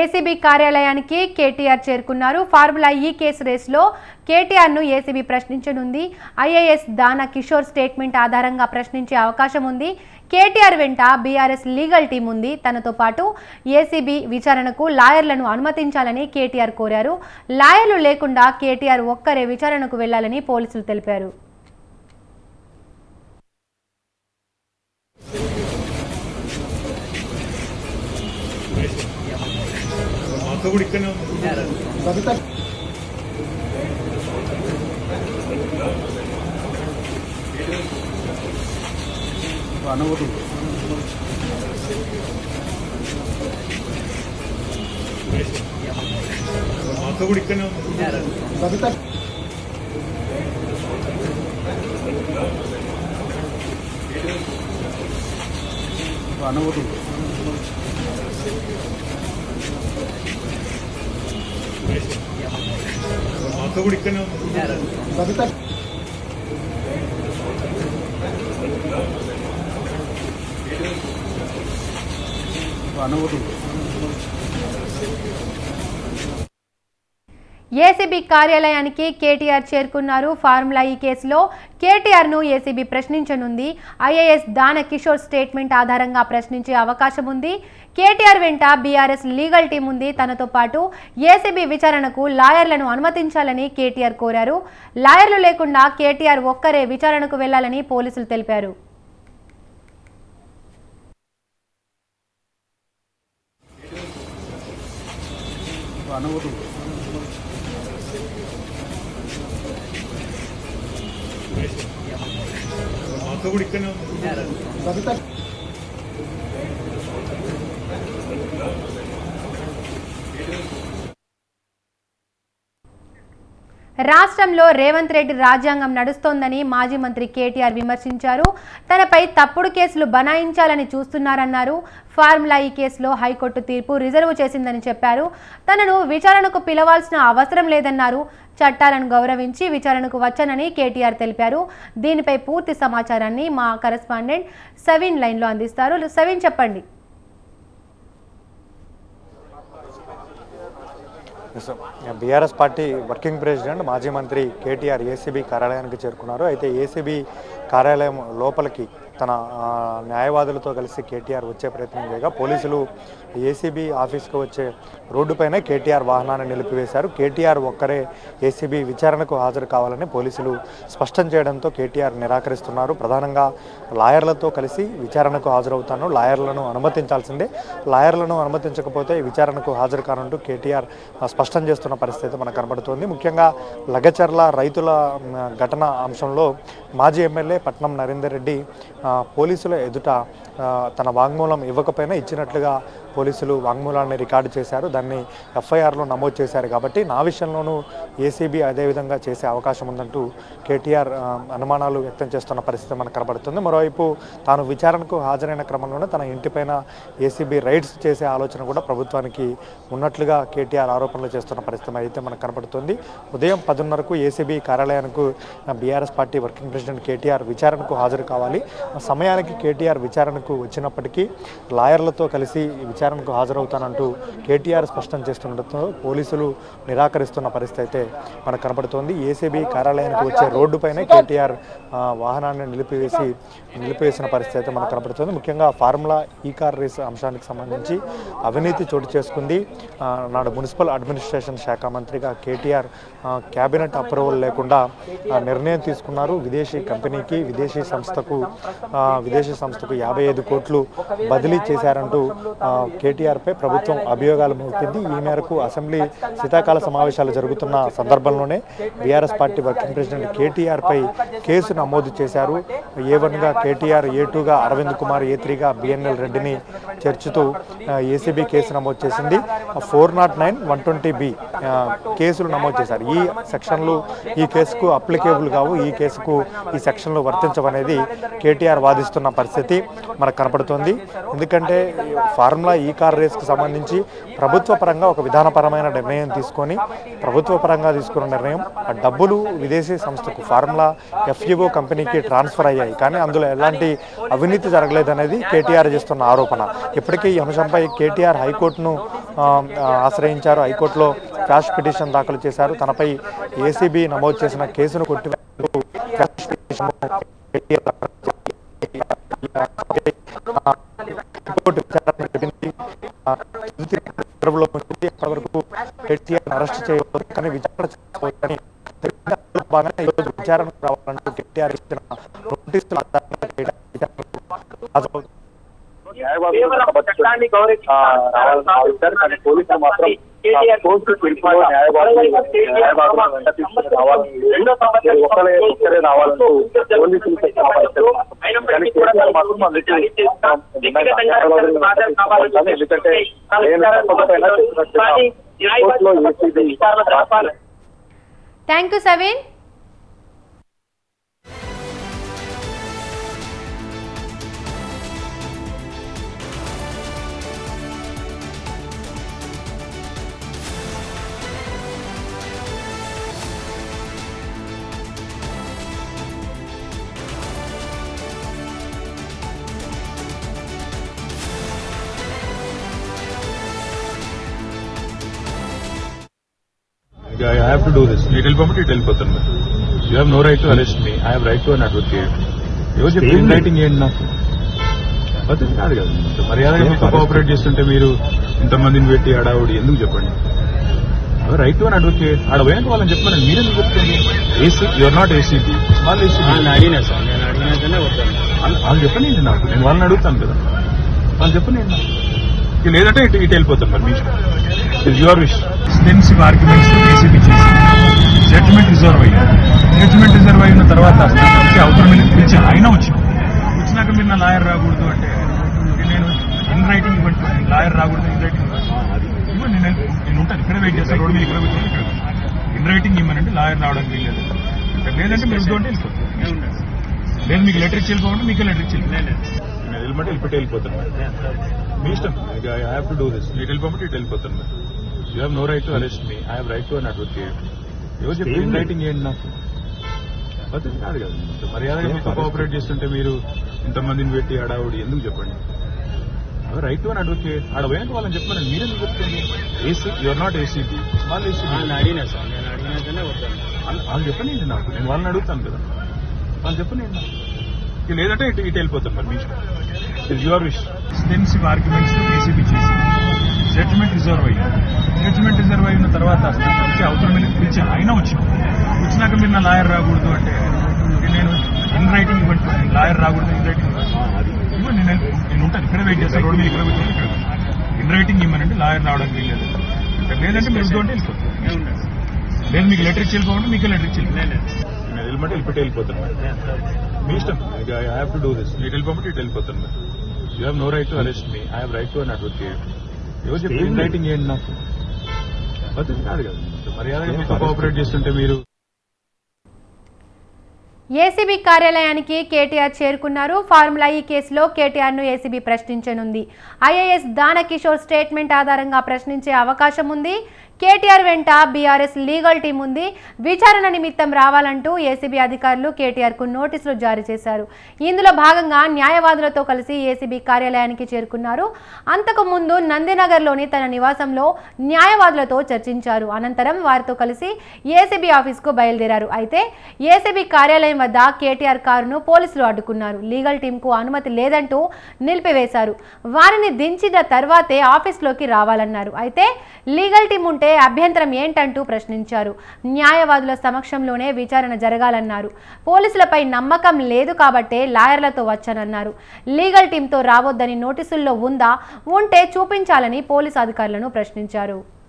ACB కార్యాలయానికి కేటీఆర్ చేరుకున్నారు. Formula ఈ కేసు రేసులో కేటీఆర్ను ఏసీబీ ప్రశ్నించనుంది. ఐఏఎస్ దానా కిషోర్ స్టేట్మెంట్ ఆధారంగా ప్రశ్నించే అవకాశం ఉంది. కేటీఆర్ వెంట బీఆర్ఎస్ లీగల్ టీం ఉంది. తనతో పాటు ఏసీబీ విచారణకు లాయర్లను అనుమతించాలని కేటీఆర్ కోరారు. లాయర్లు లేకుండా కేటీఆర్ ఒక్కరే విచారణకు వెళ్ళాలని పోలీసులు తెలిపారు. మాతో కూడా ఇక్కడనే ఉంది అనుభూతి మాతో కూడా ఇక్కడనే ఉంది కవిత అనుభూతి మాతో కూడా ఇక్కడనే ఉంది కవిత అనుభూతి ఏసీబీ కార్యాలయానికి కేటీఆర్ చేరుకున్నారు. ఫార్ములా ఈ కేసులో కేటీఆర్ను ఏసీబీ ప్రశ్నించనుంది. ఐఏఎస్ దాన కిషోర్ స్టేట్మెంట్ ఆధారంగా ప్రశ్నించే అవకాశం ఉంది. కేటీఆర్ వెంట బీఆర్ఎస్ లీగల్ టీం ఉంది. తనతో పాటు ఏసీబీ విచారణకు లాయర్లను అనుమతించాలని కేటీఆర్ కోరారు. లాయర్లు లేకుండా కేటీఆర్ ఒక్కరే విచారణకు వెళ్ళాలని పోలీసులు తెలిపారు. అనుభూతి మాతో కూడా రాష్ట్రంలో రేవంత్ రెడ్డి రాజ్యాంగం నడుస్తోందని మాజీ మంత్రి కేటీఆర్ విమర్శించారు. తనపై తప్పుడు కేసులు బనాయించాలని చూస్తున్నారన్నారు. ఫార్ములా ఈ కేసులో హైకోర్టు తీర్పు రిజర్వ్ చేసిందని చెప్పారు. తనను విచారణకు పిలవాల్సిన అవసరం లేదన్నారు. చట్టాలను గౌరవించి విచారణకు వచ్చానని కేటీఆర్ తెలిపారు. దీనిపై పూర్తి సమాచారాన్ని మా కరెస్పాండెంట్ సవిన్ లైన్లో అందిస్తారు. సవిన్ చెప్పండి. బీఆర్ఎస్ పార్టీ వర్కింగ్ ప్రెసిడెంట్ మాజీ మంత్రి కేటీఆర్ ఏసీబీ కార్యాలయానికి చేరుకున్నారు. అయితే ఏసీబీ కార్యాలయం లోపలికి తన న్యాయవాదులతో కలిసి కేటీఆర్ వచ్చే ప్రయత్నం చేయగా పోలీసులు ఏసీబీ ఆఫీస్కి వచ్చే రోడ్డుపైన కేటీఆర్ వాహనాన్ని నిలిపివేశారు. కేటీఆర్ ఒక్కరే ఏసీబీ విచారణకు హాజరు కావాలని పోలీసులు స్పష్టం చేయడంతో కేటీఆర్ నిరాకరిస్తున్నారు. ప్రధానంగా లాయర్లతో కలిసి విచారణకు హాజరవుతాను. లాయర్లను అనుమతించాల్సిందే. లాయర్లను అనుమతించకపోతే విచారణకు హాజరు కానంటూ కేటీఆర్ స్పష్టం చేస్తున్న పరిస్థితి మనకు కనబడుతోంది. ముఖ్యంగా లగచర్ల రైతుల ఘటన అంశంలో మాజీ ఎమ్మెల్యే పట్నం నరేందర్ రెడ్డి పోలీసుల ఎదుట తన వాంగ్మూలం ఇవ్వకపోయినా ఇచ్చినట్లుగా పోలీసులు వాంగ్మూలాన్ని రికార్డు చేశారు. దాన్ని ఎఫ్ఐఆర్లో నమోదు చేశారు కాబట్టి నా విషయంలోనూ ఏసీబీ అదేవిధంగా చేసే అవకాశం ఉందంటూ కేటీఆర్ అనుమానాలు వ్యక్తం చేస్తున్న పరిస్థితి మనకు కనబడుతుంది. మరోవైపు తాను విచారణకు హాజరైన క్రమంలోనే తన ఇంటిపైన ఏసీబీ రైడ్స్ చేసే ఆలోచన కూడా ప్రభుత్వానికి ఉన్నట్లుగా కేటీఆర్ ఆరోపణలు చేస్తున్న పరిస్థితి అయితే మనకు కనబడుతుంది. ఉదయం పదిన్నరకు ఏసీబీ కార్యాలయానికి BRS party working president KTR విచారణకు హాజరు కావాలి. ఆ సమయానికి కేటీఆర్ విచారణకు వచ్చినప్పటికీ లాయర్లతో కలిసి విచారణకు హాజరవుతానంటూ కేటీఆర్ స్పష్టం చేస్తుండటంతో పోలీసులు నిరాకరిస్తున్న పరిస్థితి అయితే మనకు కనపడుతోంది. ఏసీబీ కార్యాలయానికి వచ్చే రోడ్డుపైనే కేటీఆర్ వాహనాన్ని నిలిపివేసి నిలిపివేసిన పరిస్థితి అయితే మనకు కనబడుతుంది ముఖ్యంగా ఫార్ములా ఈ కార్ రేస్ అంశానికి సంబంధించి అవినీతి చోటు చేసుకుంది. నాడు మున్సిపల్ అడ్మినిస్ట్రేషన్ శాఖ మంత్రిగా కేటీఆర్ క్యాబినెట్ కేబినెట్ అప్రూవల్ లేకుండా నిర్ణయం తీసుకున్నారు. విదేశీ కంపెనీకి విదేశీ సంస్థకు విదేశీ సంస్థకు యాభై ఐదు కోట్లు బదిలీ చేశారంటూ కేటీఆర్పై ప్రభుత్వం అభియోగాలు మోపింది. ఈ మేరకు అసెంబ్లీ శీతాకాల సమావేశాలు జరుగుతున్న సందర్భంలోనే బీఆర్ఎస్ పార్టీ వర్కింగ్ ప్రెసిడెంట్ కేటీఆర్పై కేసు నమోదు చేశారు. ఏ వన్గా కేటీఆర్ ఏ టూగా అరవింద్ కుమార్ ఏ త్రీగా బిఎన్ఎల్ రెడ్డిని చర్చితూ ఏసీబీ కేసు నమోదు చేసింది. Four naught nine one twenty B కేసులు నమోదు చేశారు. ఈ సెక్షన్లు ఈ కేసుకు అప్లికేబుల్ కావు. ఈ కేసుకు ఈ సెక్షన్లు వర్తించవనేది కేటీఆర్ వాదిస్తున్న పరిస్థితి మనకు కనపడుతోంది. ఎందుకంటే ఫార్ములా ఈ కార్ రేస్కి సంబంధించి ప్రభుత్వ పరంగా ఒక విధానపరమైన నిర్ణయం తీసుకొని ప్రభుత్వ పరంగా తీసుకున్న నిర్ణయం ఆ డబ్బులు విదేశీ సంస్థకు ఫార్ములా ఎఫ్ఈఓ కంపెనీకి ట్రాన్స్ఫర్ అయ్యాయి. కానీ అందులో ఎలాంటి అవినీతి జరగలేదనేది కేటీఆర్ చేస్తున్న ఆరోపణ. ఇప్పటికీ ఈ అంశంపై కేటీఆర్ హైకోర్టును ఆశ్రయించారు. హైకోర్టులో క్యాష్ పిటిషన్ దాఖలు చేశారు. తనపై ఏసీబీ నమోదు చేసిన కేసును కొట్టి క్వాష్ పిటిషన్ కేటీఆర్ దాఖలు చేశారు. ఆ, హైకోర్టు విచారణ జరిపింది ఆ, తుది తీర్పులో ఉంది అప్పటివరకు కేటీఆర్ అరెస్ట్ చేయవద్దు కానీ విచారణ చేసుకోవద్దని తెలిపిన భాగంగా ఈరోజు విచారణకు రావాలంటూ కేటీఆర్ ఇచ్చిన నోటీసుల ఆధారంగా విచారణకు పోలీసులు మాత్రం కోర్టు న్యాయవాదులు న్యాయవాదులను వెంట తీసుకుని రావాలని లేదు. ఒక్కరే ఒక్కరే రావాలంటూ పోలీసులు. కానీ కేసీఆర్ మాత్రం అందుకు. ఎందుకంటే నేను కోర్టులో ACB thank you Saveen I have to do this. It will permit, it will పోతాను మరి. You have no right to arrest me. I have right to an advocate. ఎవరు చెప్పి రైటింగ్ ఏంటి నాకు పద్ధతి కాదు కదా ఇంత మర్యాదగా మీతో కోఆపరేట్ చేస్తుంటే మీరు ఇంతమందిని పెట్టి అడావుడి ఎందుకు చెప్పండి? రైట్ టు అన్ అడ్వకేట్ ఆడ పోయినాక వాళ్ళని చెప్పమని మీరెందుకు చెప్తుంది ఏసీ యువర్ నాట్ ఏసీపీ వాళ్ళు ఏసీపీ అడిగినా సార్. నేను వద్దాను వాళ్ళు చెప్పండి నాకు? నేను వాళ్ళని అడుగుతాను కదా. వాళ్ళు చెప్పండి ఇక లేదంటే ఇటు ఇటు వెళ్ళిపోతాం మరి మీ it your wish extensive arguments ACB చేసి జడ్జ్మెంట్ రిజర్వ్ అయ్యింది. జడ్జ్మెంట్ రిజర్వ్ అయిన తర్వాత అవసరం మీద పిలిచి అయినా వచ్చింది. వచ్చినాక మీరు నా లాయర్ రాకూడదు అంటే నేను ఇన్ రైటింగ్ ఇవ్వండి. లాయర్ రాకూడదు ఇన్ రైటింగ్ ఇవ్వండి. నేను నేను ఉంటాను ఇక్కడే వెయిట్ చేస్తాను రోడ్డు మీద ఇక్కడ కూర్చొని ఇక్కడ ఇన్ రైటింగ్ ఇవ్వనంటే లాయర్ రావడానికి వీల్లేదు. లేదంటే మీరు ఇద్దు అంటే వెళ్ళిపోతాను లేదు మీకు లెటర్ ఇచ్చి వెళ్ళిపోమంటే మీకు లెటర్ ఇచ్చి వెళ్ళిపోతాను వెళ్ళమంటే వెళ్ళిపోతాను మీ ఇష్టం. I have to do this ఇటు వెళ్ళిపోమంటే ఇటు వెళ్ళిపోతాను మరి. You have no right to arrest me I have right to an advocate చెప్పి ఇన్ రైటింగ్ ఏంటి నాకు. పద్ధతి కాదు కదా. ఇంత మర్యాదగా మీతో కోఆపరేట్ చేస్తుంటే మీరు ఇంతమందిని పెట్టి అడావుడి ఎందుకు చెప్పండి? రైట్ అన్ అడ్వకేట్ ఆడ పోయాక వాళ్ళని చెప్పమని మీరెందుకు చెప్తుంది ఏసీ యువర్ నాట్ ఏసీపీ వాళ్ళు ఏసీపీ అడిగినా సార్. నేను అడిగినాకనే వద్దాను వాళ్ళు- చెప్పండి నాకు. నేను వాళ్ళని అడుగుతాను కదా. వాళ్ళు చెప్పండి నాకు. ఇక లేదంటే ఇటు ఇటు వెళ్ళిపోతాం మరి మీ it your wish extensive arguments ACB చేసి జడ్జ్మెంట్ రిజర్వ్ అయ్యింది. జడ్జ్మెంట్ రిజర్వ్ అయిన తర్వాత అవతల మీద పిలిచి అయినా వచ్చింది. వచ్చినాక మీరు నా లాయర్ రాకూడదు అంటే నేను ఇన్ రైటింగ్ ఇవ్వండి. లాయర్ రాకూడదు ఇన్ రైటింగ్ ఇవ్వండి. నేను నేను ఉంటాను. ఇక్కడ వెయిట్ చేస్తాను. రోడ్డు మీద ఇక్కడ వెయిట్ ఇక్కడ ఇన్ రైటింగ్ ఇవ్వనంటే లాయర్ రావడానికి వీల్లేదు. లేదంటే మీరు ఇద్దు వెళ్ళిపోతాను లేదు మీకు లెటర్ ఇచ్చి వెళ్ళిపోమంటే మీకు లెటర్ ఇచ్చి వెళ్ళిపోతాను నేను వెళ్ళమంటే వెళ్ళిపెట్టి వెళ్ళిపోతాను. మీ ఇష్టం. I have to do this ఇటు వెళ్ళిపోమంటే ఇటు వెళ్ళిపోతాను. You have no right to arrest me I right to an advocate ఎవరు చెప్పి ఇన్ రైటింగ్ ఏంటి నాకు? పద్ధతి కాదు కదా ఇంత మర్యాదగా మీతో కోఆపరేట్ చేస్తుంటే మీరు ఏసీబీ కార్యాలయానికి కేటీఆర్ చేరుకున్నారు. ఫార్ములా ఈ కేసులో కేటీఆర్ను ఏసీబీ ప్రశ్నించనుంది. ఐఏఎస్ దానకిషోర్ స్టేట్మెంట్ ఆధారంగా ప్రశ్నించే అవకాశం ఉంది. కేటీఆర్ వెంట బీఆర్ఎస్ లీగల్ టీం ఉంది. విచారణ నిమిత్తం రావాలంటూ ఏసీబీ అధికారులు కేటీఆర్కు నోటీసులు జారీ చేశారు. ఇందులో భాగంగా న్యాయవాదులతో కలిసి ఏసీబీ కార్యాలయానికి చేరుకున్నారు. అంతకు ముందు నందినగర్లోని తన నివాసంలో న్యాయవాదులతో చర్చించారు. అనంతరం వారితో కలిసి ఏసీబీ ఆఫీస్కు బయలుదేరారు. అయితే ఏసీబీ కార్యాలయం వద్ద కేటీఆర్ కారును పోలీసులు అడ్డుకున్నారు. లీగల్ టీంకు అనుమతి లేదంటూ నిలిపివేశారు. వారిని దించిన తర్వాతే ఆఫీస్లోకి రావాలన్నారు. అయితే లీగల్ టీం ఉంటే అభ్యంతరం ఏంటంటూ ప్రశ్నించారు. న్యాయవాదుల సమక్షంలోనే విచారణ జరగాలన్నారు. పోలీసులపై నమ్మకం లేదు కాబట్టే లాయర్లతో వచ్చానన్నారు. లీగల్ టీంతో రావొద్దని నోటీసుల్లో ఉందా? ఉంటే చూపించాలని పోలీసు అధికారులను ప్రశ్నించారు.